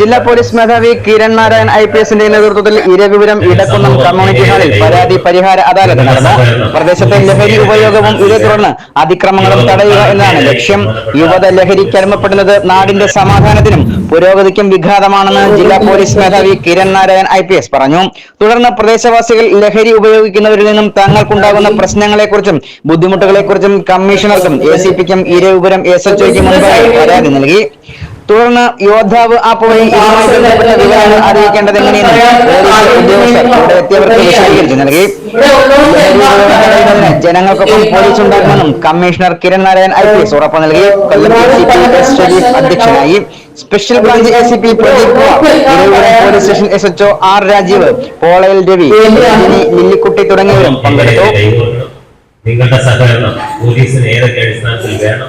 ജില്ലാ പോലീസ് മേധാവി Kiran Narayan I P എസിന്റെ നേതൃത്വത്തിൽ ഇരവിപുരം ഇടക്കുന്നം കമ്മ്യൂണിറ്റി ഹാളിൽ പരാതി പരിഹാര അദാലത്ത് നടന്നു. പ്രദേശത്തെ ലഹരി ഉപയോഗവും ഇതേ തുടർന്ന് അതിക്രമങ്ങളും തടയുക എന്നതാണ് ലക്ഷ്യം. യുവത ലഹരിക്ക് അടിമപ്പെടുന്നത് നാടിന്റെ സമാധാനത്തിനും പുരോഗതിക്കും വിഘാതമാണെന്ന് ജില്ലാ പോലീസ് മേധാവി Kiran Narayan I P S പറഞ്ഞു. തുടർന്ന് പ്രദേശവാസികൾ ലഹരി ഉപയോഗിക്കുന്നവരിൽ നിന്നും തങ്ങൾക്കുണ്ടാകുന്ന പ്രശ്നങ്ങളെക്കുറിച്ചും ബുദ്ധിമുട്ടുകളെക്കുറിച്ചും കമ്മീഷണർക്കും എ സി പിക്കും ഇരവിപുരം എസ് എച്ച് ഒയ്ക്ക് മുൻപായി പരാതി നൽകി. തുടർന്ന് യോദ്ധാവ് ആപ്പ് വഴി ഇതുമായി ബന്ധപ്പെട്ട വിവരങ്ങൾ അറിയിക്കേണ്ടത് എങ്ങനെയെന്ന് പോലീസ് ഉദ്യോഗസ്ഥർ ഇവിടെ എത്തിയവർക്ക് വിശദീകരിച്ചു നൽകി. ജനങ്ങൾക്കൊപ്പം പോലീസ് ഉണ്ടാകുമെന്നും commissioner Kiran Narayan I P S ഉറപ്പ് നൽകി. കൊല്ലം എ എസ് ഷരീഫ് അധ്യക്ഷനായി special branch A C P Pradeep Kumar. Police station S H O R Rajeev പോളയിൽ Ravi Lillikutty തുടങ്ങിയവരും പങ്കെടുത്തു. നിങ്ങളുടെ സഹകരണം പോലീസിന് ഏതൊക്കെ അടിസ്ഥാനത്തിൽ വേണം?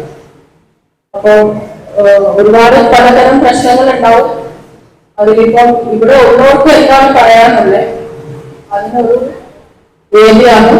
അപ്പോൾ ഒരുപാട് പലതരം പ്രശ്നങ്ങൾ ഉണ്ടാവും അതിലിപ്പം ഇവിടെ ഉള്ളവർക്ക് എന്താണ് പറയാനുള്ളത്? അതിനൊരു വേദിയാണ്